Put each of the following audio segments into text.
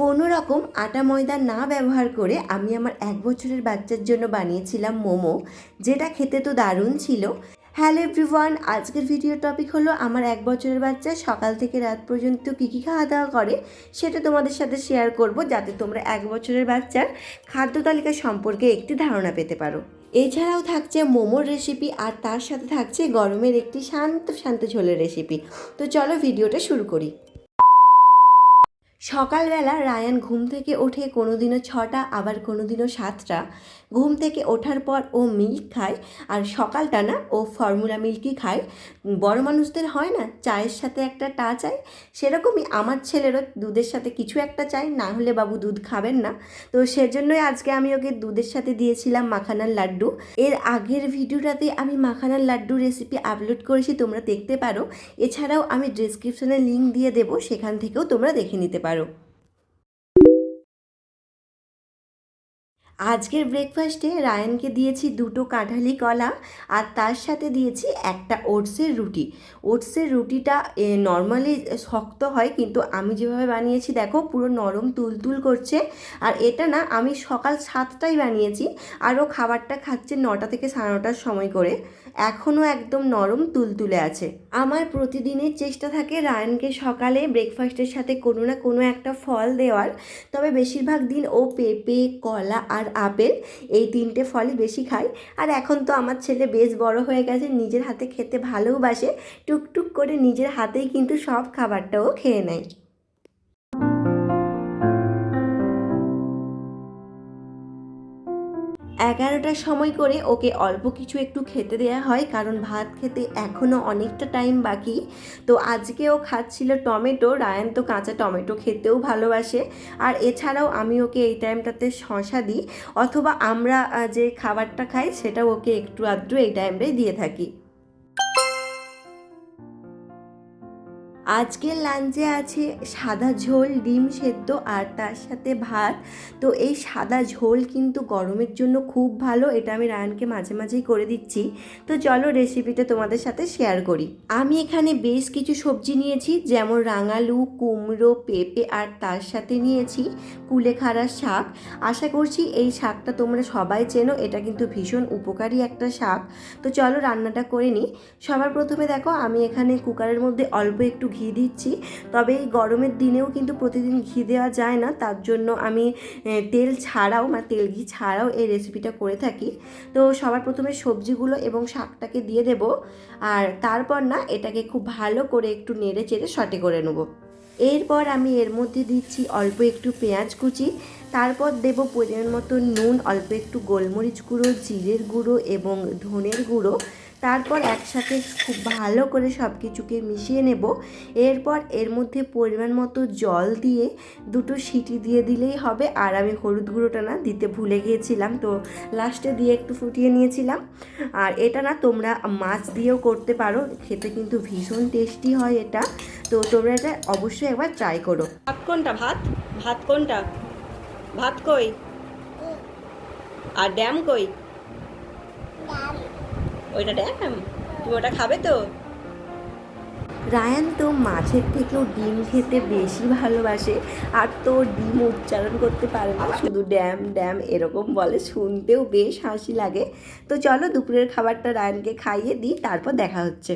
কোনো রকম আটা ময়দা না ব্যবহার করে আমি আমার এক বছরের বাচ্চার জন্য বানিয়েছিলাম মোমো, যেটা খেতে তো দারুণ ছিল। হ্যালো এভরিওয়ান, আজকের ভিডিও টপিক হলো আমার এক বছরের বাচ্চা সকাল থেকে রাত পর্যন্ত কী কী খাওয়া দাওয়া করে, সেটা তোমাদের সাথে শেয়ার করব যাতে তোমরা এক বছরের বাচ্চার খাদ্য তালিকা সম্পর্কে একটি ধারণা পেতে পারো। এছাড়াও থাকছে মোমোর রেসিপি আর তার সাথে থাকছে গরমের একটি শান্ত শান্ত ঝোলের রেসিপি তো চলো ভিডিওটা শুরু করি। সকালবেলা রায়ান ঘুম থেকে ওঠে কোনো দিনও ছটা, আবার কোনো দিনও সাতটা। ঘুম থেকে ওঠার পর ও মিল্ক খায় আর সকালটা না ও ফর্মুলা মিল্কই খায়। বড় মানুষদের হয় না, চায়ের সাথে একটা টা চাই? সেরকমই আমার ছেলেরও দুধের সাথে কিছু একটা চাই, না হলে বাবু দুধ খাবেন না। তো সেজন্যই আজকে আমি ওকে দুধের সাথে দিয়েছিলাম মাখানার লাড্ডু। এর আগের ভিডিওটাতে আমি মাখানার লাড্ডু রেসিপি আপলোড করেছি, তোমরা দেখতে পারো। এছাড়াও আমি ডিসক্রিপশনে লিঙ্ক দিয়ে দেবো, সেখান থেকেও তোমরা দেখে নিতে পারো। আজকের ব্রেকফাস্টে রায়ানকে দিয়েছি দুটো কাঁঠালি কলা আর তার সাথে দিয়েছি একটা ওটসের রুটি। ওটসের রুটিটা নর্মালি শক্ত হয়, কিন্তু আমি যেভাবে বানিয়েছি, দেখো, পুরো নরম তুলতুল করছে। আর এটা না, আমি সকাল সাতটায় বানিয়েছি, আর ও খাবারটা খাচ্ছে নটা থেকে সাড়ে নটার সময় করে। এখনও একদম নরম তুলতুলে আছে। আমার প্রতিদিনের চেষ্টা থাকে রায়ানকে সকালে ব্রেকফাস্টের সাথে কোনো না কোনো একটা ফল দেওয়ার। তবে বেশিরভাগ দিন ও পেঁপে, কলা আর আপেল এই তিনটে ফলই বেশি খায় আর এখন তো আমার ছেলে বেশ বড় হয়ে গেছে, নিজের হাতে খেতে ভালোবাসে টুকটুক করে নিজের হাতেই কিন্তু সব খাবারটাও খেয়ে নেয়। এগারোটার সময় করে ওকে অল্প কিছু একটু খেতে দেওয়া হয়, কারণ ভাত খেতে এখনও অনেকটা টাইম বাকি। তো আজকে ও খাচ্ছিল টমেটো, রায়ান তো কাঁচা টমেটো খেতেও ভালোবাসে। আর এছাড়াও আমি ওকে এই টাইমটাতে শশা দিই, অথবা আমরা যে খাবারটা খাই সেটাও ওকে একটু আধটু এই টাইমটাই দিয়ে থাকি। আজকের লাঞ্চে আছে সাদা ঝোল, ডিম সেদ্ধ আর তার সাথে ভাত। তো এই সাদা ঝোল কিন্তু গরমের জন্য খুব ভালো, এটা আমি রায়নকে মাঝে মাঝেই করে দিচ্ছি। তো চলো রেসিপিটা তোমাদের সাথে শেয়ার করি। আমি এখানে বেশ কিছু সবজি নিয়েছি, যেমন রাঙালু, কুমড়ো, পেঁপে আর তার সাথে নিয়েছি কুলেখাড়া শাক। আশা করছি এই শাকটা তোমরা সবাই চেনো, এটা কিন্তু ভীষণ উপকারী একটা শাক। তো চলো রান্নাটা করে নিই। সবার প্রথমে দেখো, আমি এখানে কুকারের মধ্যে অল্প একটু ঘি দিচ্ছি। তবে এই গরমের দিনেও কিন্তু প্রতিদিন ঘি দেওয়া যায় না। তার জন্য আমি তেল ছাড়াও মানে তেল ঘি ছাড়াও এই রেসিপিটা করে থাকি। তো সবার প্রথমে সবজিগুলো এবং শাকটাকে দিয়ে দেব। আর তারপর না, এটাকে খুব ভালো করে একটু নেড়ে চেড়ে সটে করে নেব। এরপর আমি এর মধ্যে দিচ্ছি অল্প একটু পেঁয়াজ কুচি। তারপর দেব পরিমাণ মতো নুন, অল্প একটু গোলমরিচ গুঁড়ো, জিরের গুঁড়ো এবং ধনের গুঁড়ো। তারপর একসাথে খুব ভালো করে সব কিছুকে মিশিয়ে নেব। এরপর এর মধ্যে পরিমাণ মতো জল দিয়ে দুটো সিটি দিয়ে দিলেই হবে। আর আমি হলুদ গুঁড়োটা না দিতে ভুলে গিয়েছিলাম, তো লাস্টে দিয়ে একটু ফুটিয়ে নিয়েছিলাম। আর এটা না তোমরা মাছ দিয়েও করতে পারো, খেতে কিন্তু ভীষণ টেস্টি হয় এটা। তো তোমরা এটা অবশ্যই একবার ট্রাই করো। ভাত কোনটা? ভাত? ভাত কোনটা? ভাত কই? আর ড্যাম কই? ওইটা ড্যাম? তুমি ওটা খাবে তো? রায়ান তো মাছের থেকেও ডিম খেতে বেশি ভালোবাসে আর তো ডিম উচ্চারণ করতে পারে না। শুধু ড্যাম ড্যাম এরকম বলে, শুনতেও বেশ হাসি লাগে। তো চলো দুপুরের খাবারটা রায়ানকে খাইয়ে দিই, তারপর দেখা হচ্ছে।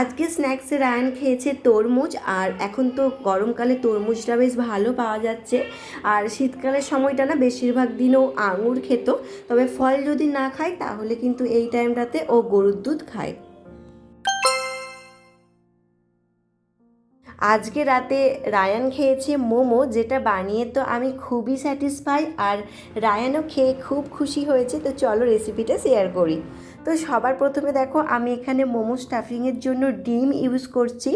আজকে স্ন্যাক্সে রায়ান খেয়েছে তরমুজ, আর এখন তো গরমকালে তরমুজটা বেশ ভালো পাওয়া যাচ্ছে। আর শীতকালের সময়টা না বেশিরভাগ দিনও আঙুর খেত, তবে ফল যদি না খায় তাহলে কিন্তু এই টাইমটাতে ও গরুর দুধ খায়। আজকে রাতে রায়ান খেয়েছে মোমো, যেটা বানিয়ে তো আমি খুবই স্যাটিসফাই আর রায়ানও খেয়ে খুব খুশি হয়েছে, তো চলো রেসিপিটা শেয়ার করি। তো সবার প্রথমে দেখো, আমি এখানে মোমো স্টাফিংয়ের জন্য ডিম ইউজ করছি।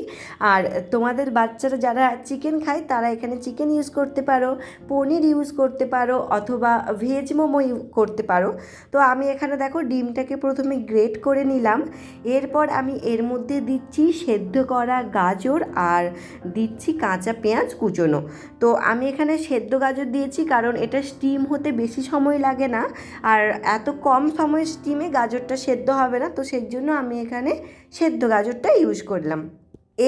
আর তোমাদের বাচ্চারা যারা চিকেন খায়, তারা এখানে চিকেন ইউজ করতে পারো, পনির ইউজ করতে পারো, অথবা ভেজ মোমো করতে পারো। তো আমি এখানে দেখো, ডিমটাকে প্রথমে গ্রেট করে নিলাম। এরপর আমি এর মধ্যে দিচ্ছি সেদ্ধ করা গাজর আর দিচ্ছি কাঁচা পেঁয়াজ কুচোনো। তো আমি এখানে সেদ্ধ গাজর দিয়েছি কারণ এটা স্টিম হতে বেশি সময় লাগে না। আর এত কম সময় স্টিমে গাজরটা সেদ্ধ হবে না, তো সেই জন্য আমি এখানে সেদ্ধ গাজরটা ইউজ করলাম।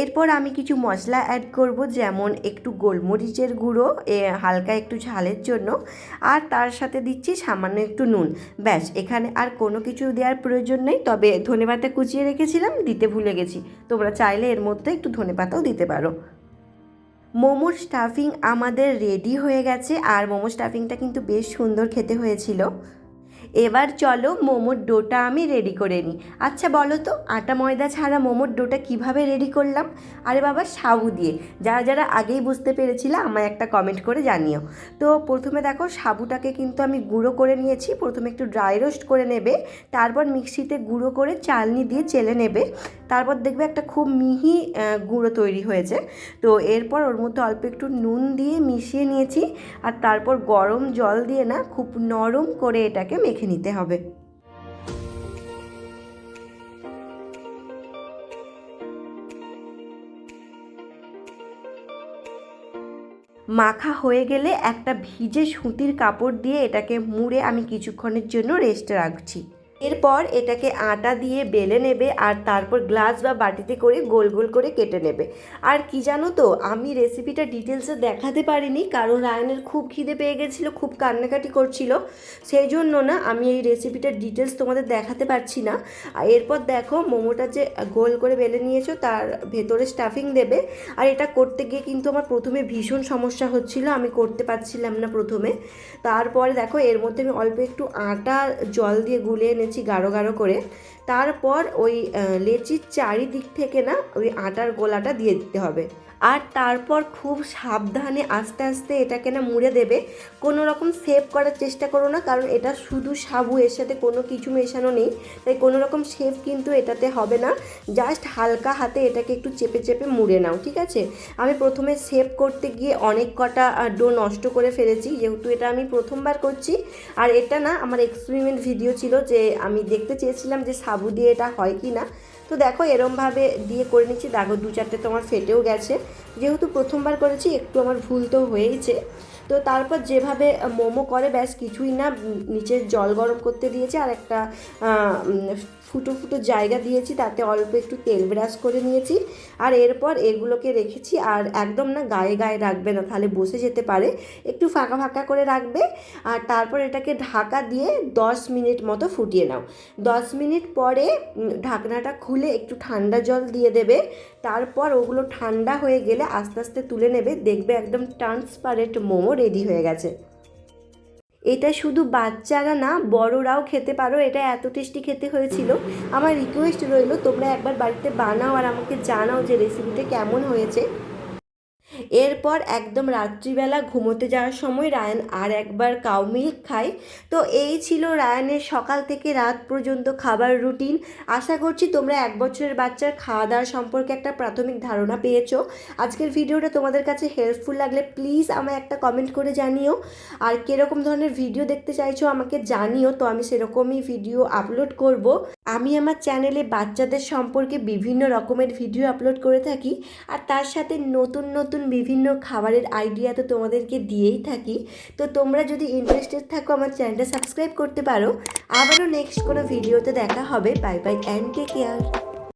এরপর আমি কিছু মশলা অ্যাড করব, যেমন একটু গোলমরিচের গুঁড়ো হালকা একটু ঝালের জন্য, আর তার সাথে দিচ্ছি সামান্য একটু নুন। ব্যাস, এখানে আর কোনো কিছু দেওয়ার প্রয়োজন নেই, তবে ধনেপাতা কুচিয়ে রেখেছিলাম, দিতে ভুলে গেছি। তোমরা চাইলে এর মধ্যে একটু ধনেপাতাও দিতে পারো। মোমোর স্টাফিং আমাদের রেডি হয়ে গেছে, আর মোমো স্টাফিংটা কিন্তু বেশ সুন্দর খেতে হয়েছিল। এবার চলো মোমোর ডোটা আমি রেডি করে নিই। আচ্ছা বলো তো, আটা ময়দা ছাড়া মোমোর ডোটা কীভাবে রেডি করলাম? আরে বাবা, সাবু দিয়ে। যারা যারা আগেই বুঝতে পেরেছিলে, আমায় একটা কমেন্ট করে জানিও। তো প্রথমে দেখো, সাবুটাকে কিন্তু আমি গুঁড়ো করে নিয়েছি। প্রথমে একটু ড্রাই রোস্ট করে নেবে, তারপর মিক্সিতে গুঁড়ো করে চালনি দিয়ে চেলে নেবে। তারপর দেখবে একটা খুব মিহি গুঁড়ো তৈরি হয়েছে। তো এরপর ওর মধ্যে অল্প একটু নুন দিয়ে মিশিয়ে নিয়েছি। আর তারপর গরম জল দিয়ে না, খুব নরম করে এটাকে মেখে নিতে হবে। মাখা হয়ে গেলে একটা ভিজে সুতির কাপড় দিয়ে এটাকে মুড়ে আমি কিছুক্ষণের জন্য রেস্টে রাখছি। এরপর এটাকে আটা দিয়ে বেলে নেবে আর তারপর গ্লাস বা বাটিতে করে গোল গোল করে কেটে নেবে। আর কি জানো তো, আমি রেসিপিটা ডিটেলসে দেখাতে পারিনি, কারণ রায়নের খুব খিদে পেয়ে গেছিল, খুব কান্নাকাটি করছিল। সেই জন্য না, আমি এই রেসিপিটার ডিটেলস তোমাদের দেখাতে পারছি না। আর এরপর দেখো, মোমোটা যে গোল করে বেলে নিয়েছো, তার ভেতরে স্টাফিং দেবে। আর এটা করতে গিয়ে কিন্তু আমার প্রথমে ভীষণ সমস্যা হচ্ছিল, আমি করতে পারছিলাম না প্রথমে। তারপরে দেখো, এর মধ্যে আমি অল্প একটু আটা, জল দিয়ে গুলিয়ে এনেছি গাঢ় গাঢ় করে। তারপর ওই লেচির চারিদিক থেকে না ওই আটার গোলাটা দিয়ে দিতে হবে। আর তারপর খুব সাবধানে আস্তে আস্তে এটাকে না মুড়ে দেবে। কোনো রকম সেভ করার চেষ্টা করো না, কারণ এটা শুধু সাবু, এর সাথে কোনো কিছু মেশানো নেই। তাই কোনো রকম শেপ কিন্তু এটাতে হবে না। জাস্ট হালকা হাতে এটাকে একটু চেপে চেপে মুড়ে নাও, ঠিক আছে? আমি প্রথমে সেভ করতে গিয়ে অনেক কটা ডো নষ্ট করে ফেলেছি। যেহেতু এটা আমি প্রথমবার করছি, আর এটা না আমার এক্সপেরিমেন্ট ভিডিও ছিল যে আমি দেখতে চেয়েছিলাম যে সাবু দিয়ে এটা হয় কি না? তো দেখো, এরমভাবে দিয়ে করে নিচ্ছি। দেখো, দু চারটে তো আমার ফেটেও গেছে। যেহেতু প্রথমবার করেছি, একটু আমার ভুল তো হয়েইছে। তো তারপর যেভাবে মোমো করে, ব্যাস কিছুই না নিচের নিচে জল গরম করতে দিয়েছে। আর একটা ফুটো ফুটো জায়গা দিয়েছি, তাতে অল্প একটু তেল ব্রাশ করে নিয়েছি। আর এরপর এগুলোকে রেখেছি, আর একদম না গায়ে গায়ে রাখবে না, তাহলে বসে যেতে পারে। একটু ফাঁকা ফাঁকা করে রাখবে, আর তারপর এটাকে ঢাকা দিয়ে দশ মিনিট মতো ফুটিয়ে নাও। দশ মিনিট পরে ঢাকনাটা খুলে একটু ঠান্ডা জল দিয়ে দেবে। তারপর ওগুলো ঠান্ডা হয়ে গেলে আস্তে আস্তে তুলে নেবে, দেখবে একদম ট্রান্সপারেন্ট মোমো রেডি হয়ে গেছে। এটা শুধু বাচ্চারা না, বড়রাও খেতে পারো। এটা এত টেস্টি খেতে হয়েছিল। আমার রিকোয়েস্ট রইল, তোমরা একবার বাড়িতে বানাও আর আমাকে জানাও যে রেসিপিটা কেমন হয়েছে। এরপর একদম রাত্রিবেলা ঘুমোতে যাওয়ার সময় রায়ান আর একবার কাউ মিল্ক খায়। তো এই ছিল রায়ানের সকাল থেকে রাত পর্যন্ত খাবার রুটিন। আশা করছি তোমরা এক বছরের বাচ্চার খাওয়া দাওয়া সম্পর্কে একটা প্রাথমিক ধারণা পেয়েছ। আজকের ভিডিওটা তোমাদের কাছে হেল্পফুল লাগলে প্লিজ আমায় একটা কমেন্ট করে জানিও। আর কীরকম ধরনের ভিডিও দেখতে চাইছো আমাকে জানিও, তো আমি সেরকমই ভিডিও আপলোড করব। আমি আমার চ্যানেলে বাচ্চাদের সম্পর্কে বিভিন্ন রকমের ভিডিও আপলোড করে থাকি, আর তার সাথে নতুন নতুন বিভিন্ন খাবারের আইডিয়া তো তোমাদেরকে দিয়েই থাকি। তো তোমরা যদি ইন্টারেস্টেড থাকো আমার চ্যানেলটা সাবস্ক্রাইব করতে পারো। আবারও নেক্সট কোনো ভিডিওতে দেখা হবে। Bye bye and take care